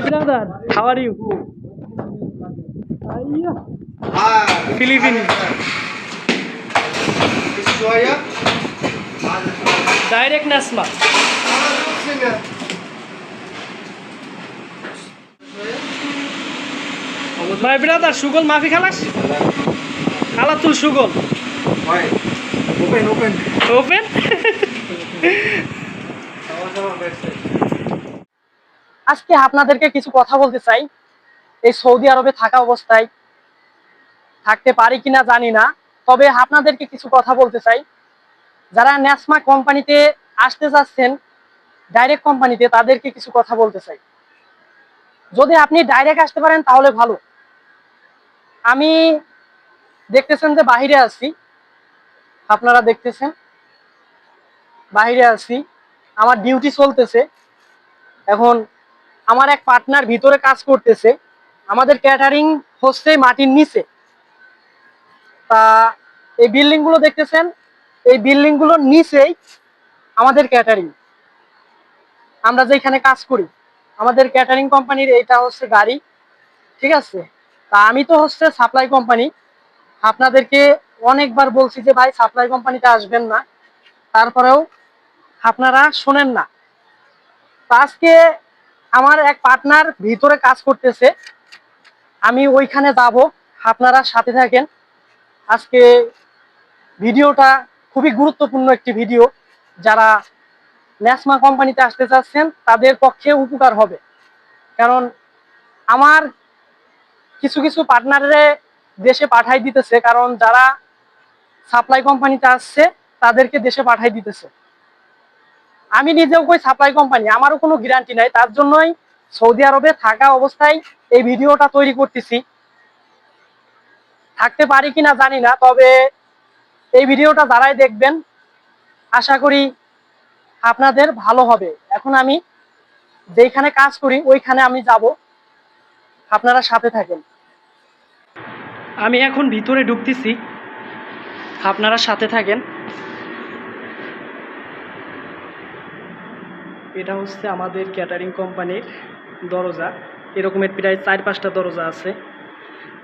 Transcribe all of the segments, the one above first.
My brother, how are you? Ayya. Ah, Filipino. Soya. Direct Nasma. My brother, সুগল মাফি খালাস খালাতুল সুগল Why? Open, open. Open Sama-sama website. আজকে আপনাদেরকে কিছু কথা বলতে চাই। এই সৌদি আরবে থাকা অবস্থায় থাকতে পারি কিনা জানি না, তবে আপনাদেরকে কিছু কথা বলতে চাই। যারা ন্যাসমা কোম্পানিতে আসতে চাচ্ছেন ডাইরেক্ট কোম্পানিতে, তাদেরকে কিছু কথা বলতে চাই। যদি আপনি ডাইরেক্ট আসতে পারেন, তাহলে ভালো। আমি দেখতেছেন যে বাহিরে আছি। আপনারা দেখতেছেন। বাহিরে আছি। আমার ডিউটি চলতেছে। এখন আমার এক পার্টনার ভিতরে কাজ করতেছে, আমাদের ক্যাটারিং হচ্ছে মাটির নিচে। তা এই বিল্ডিংগুলো দেখতেছেন? এই বিল্ডিংগুলোর নিচেই আমাদের ক্যাটারিং আমরা যেখানে কাজ করি, আমাদের ক্যাটারিং কোম্পানির এটা হচ্ছে গাড়ি, ঠিক আছে? তা আমি তো হচ্ছে সাপ্লাই কোম্পানি আপনাদেরকে অনেকবার বলছি যে, ভাই সাপ্লাই কোম্পানিতে আসবেন না। তারপরেও আপনারা শোনেন না। আজকে আমার এক পার্টনার ভিতরে কাজ করতেছে। আমি ওইখানে যাব, আপনারা সাথে থাকেন। আজকে ভিডিওটা খুবই গুরুত্বপূর্ণ একটি ভিডিও। যারা ন্যাসমা কোম্পানিতে আসতে চাচ্ছেন, তাদের পক্ষে উপকার হবে। কারণ আমার কিছু কিছু পার্টনারে দেশে পাঠাই দিতেছে, কারণ যারা সাপ্লাই কোম্পানিতে আসছে, তাদেরকে দেশে পাঠাই দিতেছে। আমি নিজেও কই সাপ্লাই কোম্পানি আমারও কোনো গ্যারান্টি নাই। তার জন্যই সৌদি আরবে থাকা অবস্থায় এই ভিডিওটা তৈরি করতেছি। থাকতে পারি কিনা জানি না, তবে এই ভিডিওটা যারাই দেখবেন, আশা করি আপনাদের ভালো হবে। এখন আমি যেখানে কাজ করি, ওইখানে আমি যাব। আপনারা সাথে থাকেন। আমি এখন ভিতরে ঢুকতেছি। আপনারা সাথে থাকেন। এটা হচ্ছে আমাদের ক্যাটারিং কোম্পানির দরজা। এরকমের প্রায় চার পাঁচটা দরজা আছে।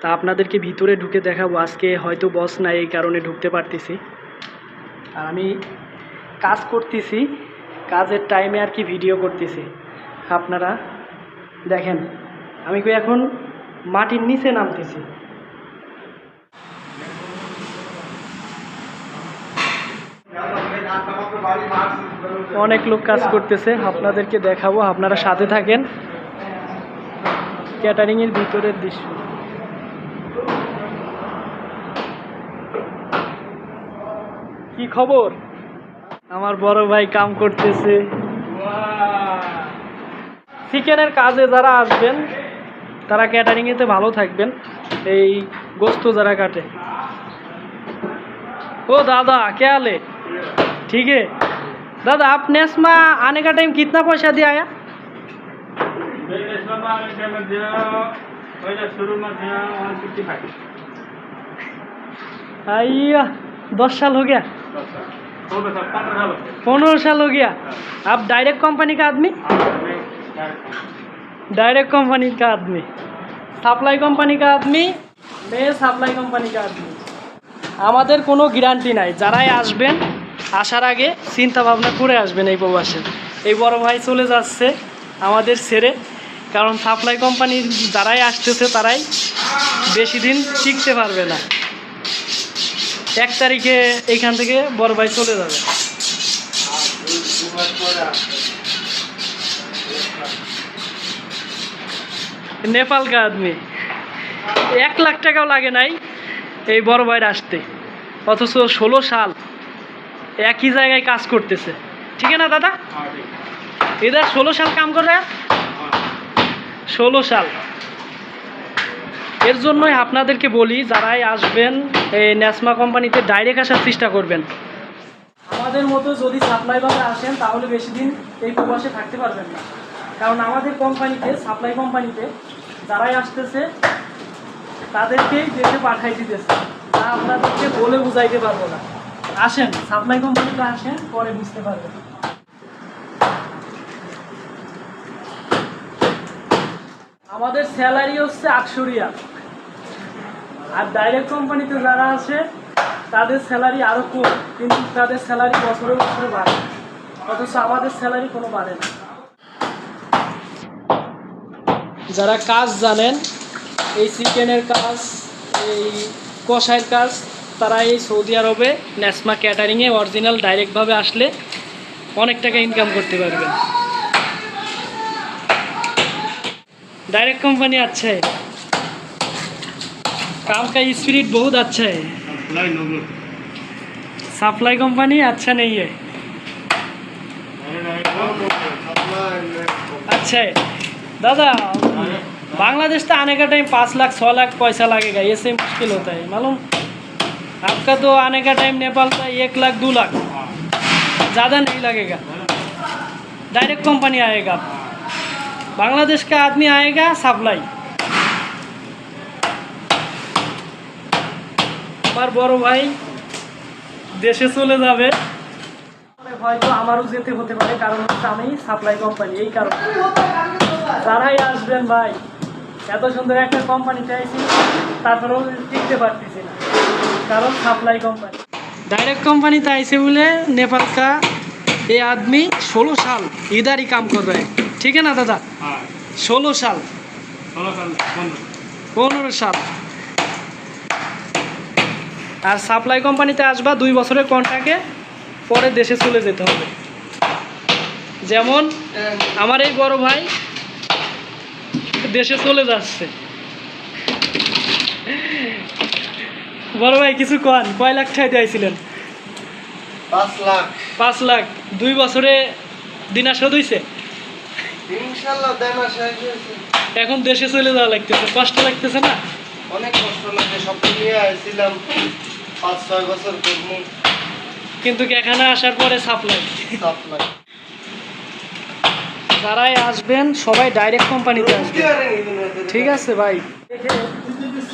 তা আপনাদেরকে ভিতরে ঢুকে দেখাবো। আজকে হয়তো বস নাই, এই কারণে ঢুকতে পারতেছি। আর আমি কাজ করতেছি, কাজের টাইমে আর কি ভিডিও করতেছি। আপনারা দেখেন, আমি কই এখন মাটির নিচে নামতেছি। অনেক লোক কাজ করতেছে, আপনাদেরকে দেখাবো, আপনারা সাথে থাকেন। ক্যাটারিংয়ের ভিতরের দৃশ্য। কি খবর? আমার বড় ভাই কাম করতেছে। চিকেনের কাজে যারা আসবেন, তারা ক্যাটারিংয়েতে ভালো থাকবেন। এই গোস্ত যারা কাটে। ও দাদা, কে আলে? ठीक है दादा आप नेस्मा आने का टाइम कितना पैसा दिया आया आइया दस साल हो गया पंद्रह साल हो गया आप डायरेक्ट कंपनी का आदमी डायरेक्ट कंपनी का आदमी सप्लाई कंपनी का आदमी मैं सप्लाई कंपनी का आदमी আমাদের কোনো গ্যারান্টি নাই যারাই আসবেন আসার আগে চিন্তা ভাবনা করে আসবেন এই প্রবাসে। এই বড় ভাই চলে যাচ্ছে আমাদের ছেড়ে, কারণ সাপ্লাই কোম্পানির যারাই আসতেছে তারাই বেশি দিন টিকতে পারবে না। এক তারিখে এইখান থেকে বড় ভাই চলে যাবে। নেপাল কা আদমি। এক লাখ টাকাও লাগে নাই এই বড় ভাইয়ের আসতে। অথচ ষোলো সাল একই জায়গায় কাজ করতেছে। ঠিক না দাদা? এদের ষোলো সাল কাম করে ষোলো সাল। এর জন্যই আপনাদেরকে বলি যারাই আসবেন এই ন্যাসমা কোম্পানিতে ডাইরেক্ট আসার চেষ্টা করবেন। আমাদের মতো যদি সাপ্লাইভাবে আসেন তাহলে বেশি দিন এই প্রবাসে থাকতে পারবেন না। কারণ আমাদের কোম্পানিতে সাপ্লাই কোম্পানিতে যারাই আসতেছে তাদেরকেই দেশে পাঠাই দিতেছে। তা আপনাদেরকে বলে বুঝাইতে পারব না। আসেন, সাপ্লাই কোম্পানিতে আসেন, পরে বুঝতে পারবেন। আমাদের স্যালারি হচ্ছে আটশো আর ডাইরেক্ট কোম্পানিতে যারা আছে, তাদের স্যালারি আরও কম, কিন্তু তাদের স্যালারি বছরে বছরে বাড়ে। অথচ আমাদের স্যালারি কোনো বাড়ে না। যারা কাজ জানেন, এই চিকেনের কাজ, এই কষাইয়ের কাজ তারা এই সৌদি আরবে ন্যাসমা ক্যাটারিংয়ে অরিজিনাল ডাইরেক্টভাবে আসলে অনেক টাকা ইনকাম করতে পারবেন डायरेक्ट कंपनी अच्छा है काम का स्पिरिट बहुत अच्छा है supply no good supply company अच्छा नहीं है अच्छा है दादा बांग्लादेश तो आने का टाइम पाँच लाख छः लाख पैसा लगेगा ये से मुश्किल होता है मालूम आपका तो आने का टाइम नेपाल का एक लाख दो लाख ज़्यादा नहीं लगेगा डायरेक्ट कंपनी आएगा बांग्लादेश का आदमी आएगा सप्लाई আমার বড় ভাই দেশে চলে যাবে হয়তো আমারও যেতে হতে পারে কারণ হচ্ছে আমি সাপ্লাই কোম্পানি এই কারণে যারাই আসবেন ভাই এত সুন্দর একটা কোম্পানি চাইছি তারপরেও টিকতে পারতেছি না কারণ সাপ্লাই কোম্পানি डायरेक्ट कंपनी तो ऐसे बोले नेपाल का ये आदमी सोलह साल इधर ही काम कर रहा है ठीक है ना दादा हाँ सोलह साल सोलह साल पंद्रह পনেরো সাল আর সাপ্লাই কোম্পানিতে আসবা দুই বছরের কন্ট্রাক্টে পরে দেশে চলে যেতে হবে যেমন আমার এই বড় ভাই দেশে চলে যাচ্ছে বড় ভাই কিছু কন। কয় লাখ টাকা দিয়েছিলেন পাঁচ লাখ। পাঁচ লাখ। দুই বছরে দিনা শোধ হয়েছে এখন দেশে চলে যাওয়া লাগতেছে। কষ্ট লাগতেছে না? অনেক কষ্ট লাগে সব নিয়ে আসছিলাম পাঁচ ছয় বছর করব। কিন্তু এখানে আসার পরে সাপ্লাই সাপ্লাই যারাই আসবেন সবাই ডাইরেক্ট কোম্পানিতে আসবেন। ঠিক আছে ভাই।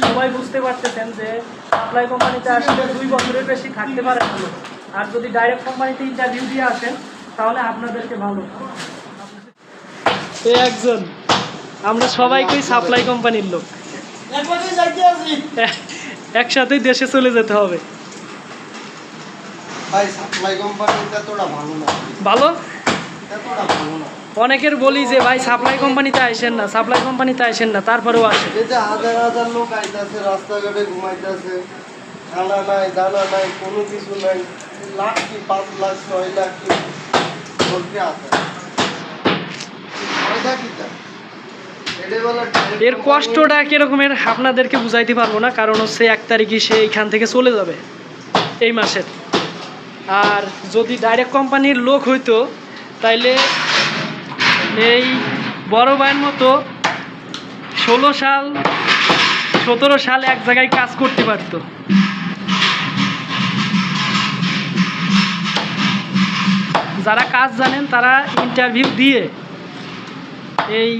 সবাই বুঝতে পারতেছেন যে সাপ্লাই কোম্পানিতে আসলে দুই বছরের বেশি থাকতে পারে ভালো আর যদি ডাইরেক্ট কোম্পানিতে ইন্টারভিউ দিয়ে আসেন তাহলে আপনাদেরকে ভালো। এই একজন আমরা সবাইকেই সাপ্লাই কোম্পানির লোক। এক- একসাথেই দেশে চলে যেতে হবে। ভাই সাপ্লাই কোম্পানিটা তোরা ভালো না। ভালো? এতটা ভালো না। অনেকের বলি যে ভাই সাপ্লাই কোম্পানিতে আসেন না সাপ্লাই কোম্পানিতে আসেন না তারপরেও আসে। এই যে হাজার হাজার লোক আইতাছে রাস্তাঘাটে ঘুমাইতেছে খানা নাই দানা নাই কোনো কিছু নাই লাখ কি পাঁচ লাখ ছয় লাখ কি এর কষ্টটা কিরকমের আপনাদেরকে বুঝাইতে পারব না কারণ হচ্ছে এক তারিখে সে এইখান থেকে চলে যাবে এই মাসের। আর যদি ডাইরেক্ট কোম্পানির লোক হইতো তাইলে এই বড় ভাইয়ের মতো ষোলো সাল, সতেরো সাল এক জায়গায় কাজ করতে পারতো। যারা কাজ জানেন, তারা ইন্টারভিউ দিয়ে এই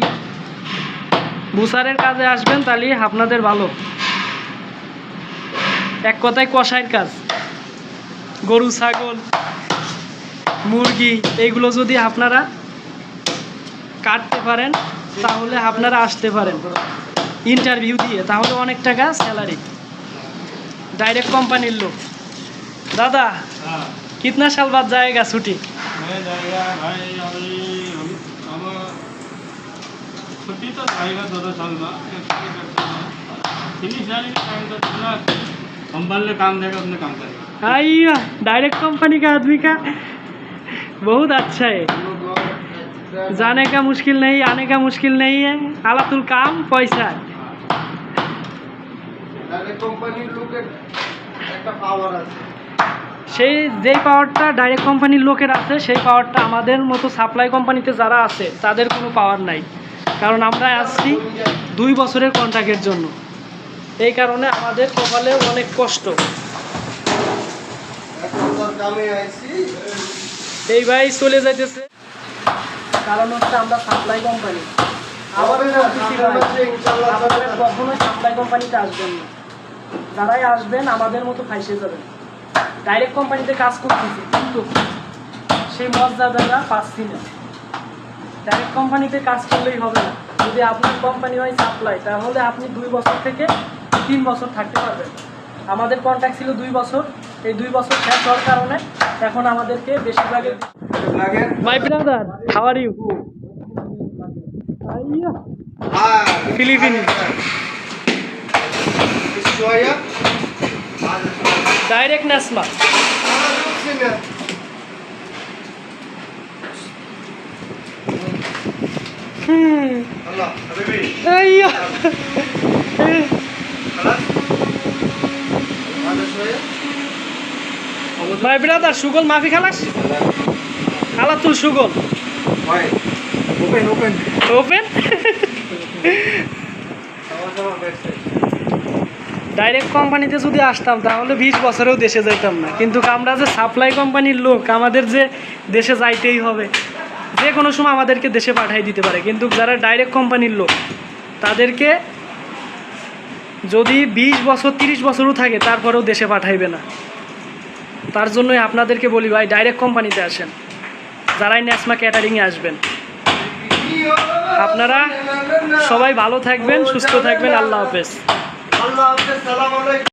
বুসারের কাজে আসবেন, তাহলে আপনাদের ভালো। এক কথায় কষাইয়ের কাজ। গরু, ছাগল, মুরগি, এইগুলো যদি আপনারা কাটতে পারেন তাহলে আপনারা আসতে পারেন ইন্টারভিউ দিয়ে তাহলে অনেক টাকা স্যালারি ডাইরেক্ট কোম্পানির লোক দাদা हाँ, कितना साल बाद जाएगा छुट्टी मैं जाएगा भाई अभी हम अब छुट्टी तो जाएगा दो दो साल में फिनिश जाने का टाइम तो चला कंपनी ने काम देगा अपने काम करेगा आइया डायरेक्ट कंपनी का आदमी का बहुत अच्छा है जाने का मुश्किल नहीं आने का मुश्किल नहीं है आलातुल काम पैसा Direct company র লোকের একটা পাওয়ার আছে সেই যেই পাওয়ারটা ডাইরেক্ট কোম্পানির লোকের আছে সেই পাওয়ারটা আমাদের মতো সাপ্লাই কোম্পানিতে যারা আছে তাদের কোনো পাওয়ার নাই কারণ আমরা আসছি দুই বছরের কন্ট্রাক্টের জন্য এই কারণে আমাদের কপালে অনেক কষ্ট এক হাজার কামে আইছি এই ভাই চলে যাইতেছে কারণ হচ্ছে আমরা সাপ্লাই কোম্পানি হবে না, সামনের মাসে ইনশাআল্লাহ আপনারা যাবে না। কখনোই সাপ্লাই কোম্পানিতে আসবেন না। যারাই আসবেন আমাদের মতো ফাইসে যাবেন। ডাইরেক্ট কোম্পানিতে কাজ করতেছি কিন্তু সেই মর্যাদাটা পাচ্ছি না। ডাইরেক্ট কোম্পানিতে কাজ করলেই হবে না। যদি আপনার কোম্পানি হয় সাপ্লাই তাহলে আপনি দুই বছর থেকে তিন বছর থাকতে পারবেন। আমাদের কন্ট্যাক্ট ছিল দুই বছর। এই দুই বছর শেষ হওয়ার কারণে এখন আমাদেরকে বেশিরভাগই my brother how are you Philippine direct national আল্লাহ ভাই ব্রাদার সুগল মাফি খালাস? খালাতুল সুগল। Open open. ওপেন? ডাইরেক্ট কোম্পানিতে যদি আসতাম তাহলে বিশ বছরেও দেশে যাইতাম না। কিন্তু আমরা যে সাপ্লাই কোম্পানির লোক আমাদের যে দেশে যাইতেই হবে। যে কোনো সময় আমাদেরকে দেশে পাঠাই দিতে পারে। কিন্তু যারা ডাইরেক্ট কোম্পানির লোক তাদেরকে যদি বিশ বছর তিরিশ বছরও থাকে তারপরেও দেশে পাঠাইবে না। তার জন্যই আপনাদেরকে বলি ভাই ডাইরেক্ট কোম্পানিতে আসেন। যারাই ন্যাসমা ক্যাটারিংয়ে আসবেন। আপনারা সবাই ভালো থাকবেন, সুস্থ থাকবেন, আল্লাহ হাফেজ। আল্লাহ হাফেজ